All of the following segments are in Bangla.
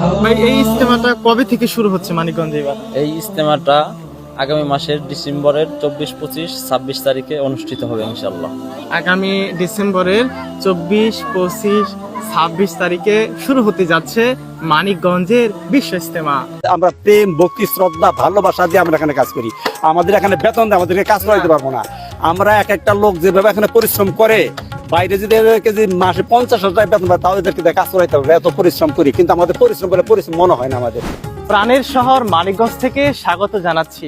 ভাই এই ইস্তেমাটা কবে থেকে শুরু হচ্ছে মানিকগঞ্জে এবার? এই ইজতেমাটা আগামী মাসের ডিসেম্বরের চব্বিশ পঁচিশ ছাব্বিশ তারিখে অনুষ্ঠিত হবে ইনশাল্লাহ আগামী ডিসেম্বরের চব্বিশ পঁচিশ ছাব্বিশ তারিখে শুরু হতে যাচ্ছে মানিকগঞ্জের বিশ্ব ইস্তেমা আমরা প্রেম ভক্তি শ্রদ্ধা ভালোবাসা দিয়ে আমরা এখানে কাজ করি। আমাদের এখানে বেতন দেয় আমাদেরকে কাজ করাইতে পারব না। আমরা এক একটা লোক যেভাবে এখানে পরিশ্রম করে বাইরে যদি এদেরকে যদি মাসে পঞ্চাশ হাজার বেতন পায়, তাও এদেরকে কাজ করাইতে হবে। এত পরিশ্রম করি, কিন্তু আমাদের পরিশ্রম করে পরিশ্রম মনে হয় না আমাদের। প্রাণের শহর মানিকগঞ্জ থেকে স্বাগত জানাচ্ছি।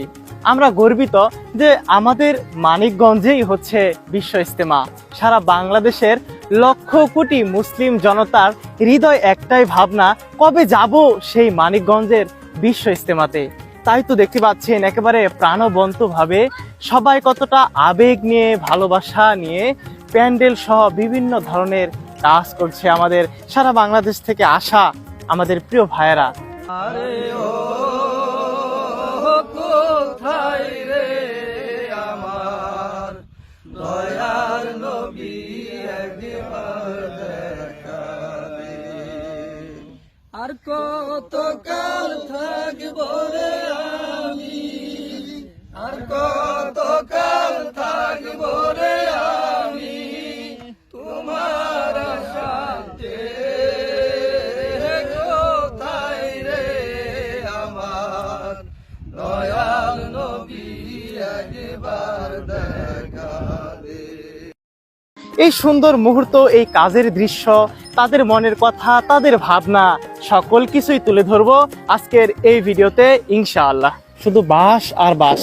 আমরা গর্বিত যে আমাদের মানিকগঞ্জেই হচ্ছে বিশ্ব ইস্তেমা সারা বাংলাদেশের লক্ষ কোটি মুসলিম জনতার হৃদয় একটাই ভাবনা, কবে যাব সেই মানিকগঞ্জের বিশ্ব ইস্তেমাতে তাই তো দেখতে পাচ্ছেন, একেবারে প্রাণবন্ত ভাবে সবাই কতটা আবেগ নিয়ে, ভালোবাসা নিয়ে প্যান্ডেল সহ বিভিন্ন ধরনের কাজ করছে আমাদের সারা বাংলাদেশ থেকে আসা আমাদের প্রিয় ভাইয়েরা। আর কত কাল থাকব এই সুন্দর মুহূর্ত, এই কাজের দৃশ্য, তাদের মনের কথা, তাদের ভাবনা, সকল কিছুই তুলে ধরব আজকের এই ভিডিওতে, ইনশাআল্লাহ। শুধু বাস আর বাস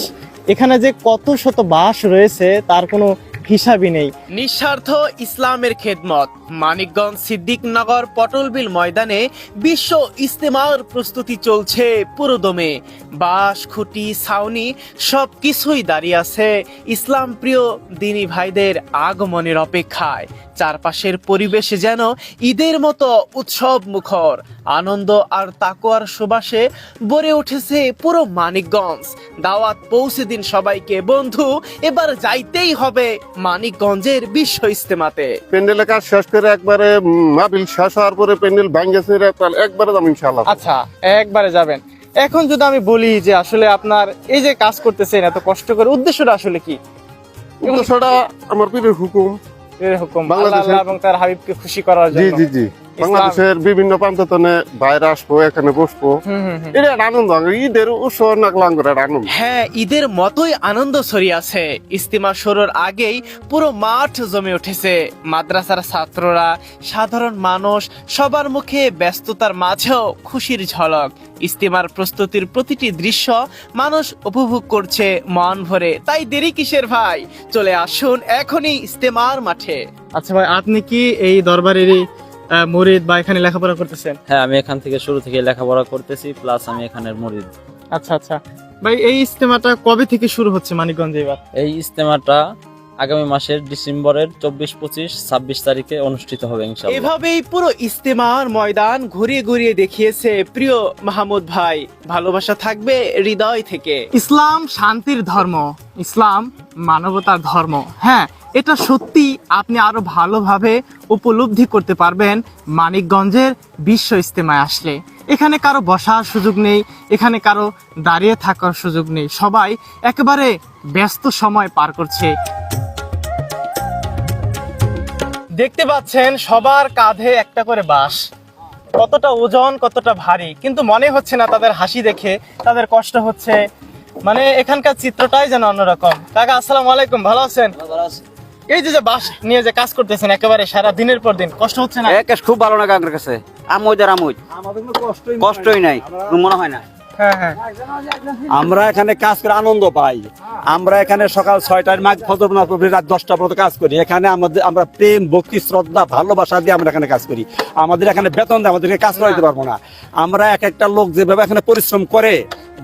এখানে যে কত শত বাস রয়েছে, তার কোনো হিসাবই নেই। নিঃস্বার্থ ইসলামের খেদমত। মানিকগঞ্জ সিদ্দিকনগর পটলবিল ময়দানে বিশ্ব ইস্তেমার প্রস্তুতি চলছে পুরোদমে। বাঁশ, খুঁটি, ছাউনি সব কিছুই দাঁড়িয়ে আছে ইসলাম প্রিয় দিনী ভাইদের আগমনের অপেক্ষায়। চারপাশের পরিবেশে যেন ঈদের মতো উৎসব মুখর। আনন্দ আর তাকোয়ার সুবাসে ভরে উঠেছে পুরো মানিকগঞ্জ। দাওয়াত পৌঁছে দিন সবাইকে। বন্ধু, এবার যাইতেই হবে মানিকগঞ্জের বিশ্ব ইস্তেমাতে প্যান্ডেলের কাজ শেষ করে একবারে মাবিল শেষ হওয়ার পরে প্যান্ডেল ভাঙ্গেছে একবারে যাব ইনশাল্লাহ আচ্ছা একবারে যাবেন। এখন যদি আমি বলি যে আসলে আপনার এই যে কাজ করতেছেন এত কষ্ট করে উদ্দেশ্যটা আসলে কি? উদ্দেশ্যটা আমার পীরের হুকুম। এর হুকুম আল্লাহ এবং তার হাবিবকে খুশি করার জন্য। জি জি জি। বাংলাদেশের বিভিন্ন প্রান্তনে বাইরে আসব এখানে বসবো। এটা আনন্দ ঈদের উৎসব নাকলাম করে আনন্দ? হ্যাঁ ঈদের মতোই আনন্দ ছড়িয়ে আছে। ইস্তিমা শুরুর আগেই পুরো মাঠ জমে উঠেছে। মাদ্রাসার ছাত্ররা সাধারণ মানুষ সবার মুখে ব্যস্ততার মাঝেও খুশির ঝলক। ইস্তিমার প্রস্তুতির প্রতিটি দৃশ্য মানুষ উপভোগ করছে মন ভরে। তাই দেরি কিসের ভাই? চলে আসুন এখনই ইস্তেমার মাঠে। আচ্ছা ভাই আপনি কি এই দরবারেরই মরিদ বা এখানে লেখাপড়া করতেছেন? হ্যাঁ আমি এখান থেকে শুরু থেকে লেখাপড়া করতেছি প্লাস আমি এখানের মরিদ। আচ্ছা আচ্ছা। ভাই এই ইস্তেমাটা কবে থেকে শুরু হচ্ছে মানিকগঞ্জে এবার? এই ইজতেমাটা আগামী মাসের ডিসেম্বরের চব্বিশ পঁচিশ ছাব্বিশ তারিখে অনুষ্ঠিত হবে এভাবেই পুরো ইস্তেমার ময়দান ঘুরিয়ে ঘুরিয়ে দেখিয়েছে প্রিয় মাহমুদ ভাই। ভালোবাসা থাকবে হৃদয় থেকে। ইসলাম শান্তির ধর্ম ইসলাম মানবতার ধর্ম। হ্যাঁ এটা সত্যি আপনি আরও ভালোভাবে উপলব্ধি করতে পারবেন মানিকগঞ্জের বিশ্ব ইস্তেমায় আসলে। এখানে কারও বসার সুযোগ নেই এখানে কারও দাঁড়িয়ে থাকার সুযোগ নেই। সবাই একেবারে ব্যস্ত সময় পার করছে। দেখতে পাচ্ছেন সবার কাঁধে একটা করে বাঁশ। কতটা ওজন কতটা ভারী কিন্তু মনে হচ্ছে না তাদের হাসি দেখে তাদের কষ্ট হচ্ছে। মানে এখানকার চিত্রটাই যেন অন্যরকম। কাকা আসসালামু আলাইকুম ভালো আছেন? এই যে যে বাঁশ নিয়ে যে কাজ করতেছেন একেবারে সারা দিনের পর দিন কষ্ট হচ্ছে না? এক খুব ভালো লাগে আমার কাছে। আমোদ আর কষ্টই কষ্টই নাই মনে হয় না। হ্যাঁ হ্যাঁ আমরা এখানে কাজ করে আনন্দ পাই। আমরা এখানে সকাল ছয়টার মাঘ ফজর রাত দশটা পর্যন্ত কাজ করি। এখানে আমাদের আমরা প্রেম, ভক্তি, শ্রদ্ধা, ভালোবাসা দিয়ে আমরা এখানে কাজ করি। আমাদের এখানে বেতন দেয় আমাদেরকে কাজ করাইতে পারব না। আমরা এক একটা লোক যেভাবে এখানে পরিশ্রম করে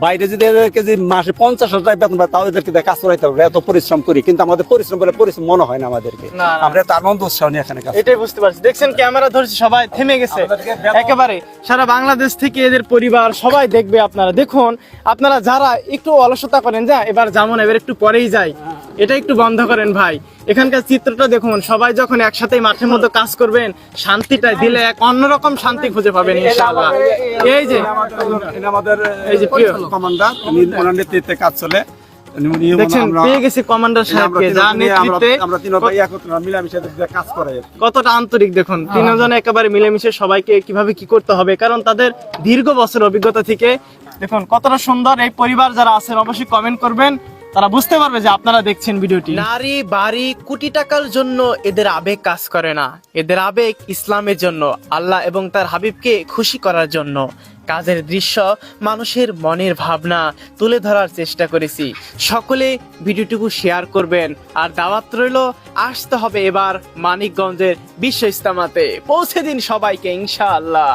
বাইরে যদি এদেরকে যদি মাসে পঞ্চাশ হাজার বেতন পায় তাও এদেরকে কাজ করাইতে হবে। এত পরিশ্রম করি কিন্তু আমাদের পরিশ্রম করে পরিশ্রম মনে হয় না আমাদেরকে। আমরা এত আনন্দ উৎসাহ নিয়ে এখানে এটাই বুঝতে পারছি। দেখছেন ক্যামেরা ধরছি সবাই থেমে গেছে। একেবারে সারা বাংলাদেশ থেকে এদের পরিবার সবাই দেখবে আপনারা। দেখুন আপনারা যারা একটু অলসতা করেন যা এবার যেমন এবার একটু পরেই যাই। এটা একটু বন্ধ করেন ভাই। এখানকার চিত্রটা দেখুন সবাই যখন একসাথে মাঠের মধ্যে কাজ করবেন শান্তিটা দিলে এক অন্যরকম শান্তি খুঁজে পাবেন ইনশাআল্লাহ। এই যে আমাদের এই যে প্রিয়। কমান্ডার ওনার নেতৃত্বে কাজ চলে। দেখছেন পেয়ে গেছি কমান্ডার আমরা সাহেবকে যার নেতৃত্বে আমরা তিন ভাই একত্রে মিলামিশে কাজ করে কতটা আন্তরিক দেখুন তিনজন একেবারে মিলেমিশে সবাইকে কীভাবে কি করতে হবে কারণ তাদের দীর্ঘ বছর অভিজ্ঞতা থেকে দেখুন কতটা সুন্দর এই পরিবার যারা আছেন অবশ্যই কমেন্ট করবেন। তারা বুঝতে পারবে যে আপনারা দেখছেন ভিডিওটি। নারী, বাড়ি কোটি টাকার জন্য এদের আবেগ কাজ করে না। এদের আবেগ ইসলামের জন্য, আল্লাহ এবং তার হাবিবকে খুশি করার জন্য। কাজের দৃশ্য মানুষের মনের ভাবনা তুলে ধরার চেষ্টা করেছি। সকলে ভিডিওটুকু শেয়ার করবেন। আর দাওয়াত রইল, আসতে হবে এবার মানিকগঞ্জের বিশ্ব ইস্তামাতে পৌঁছে দিন সবাইকে, ইনশাআল্লাহ।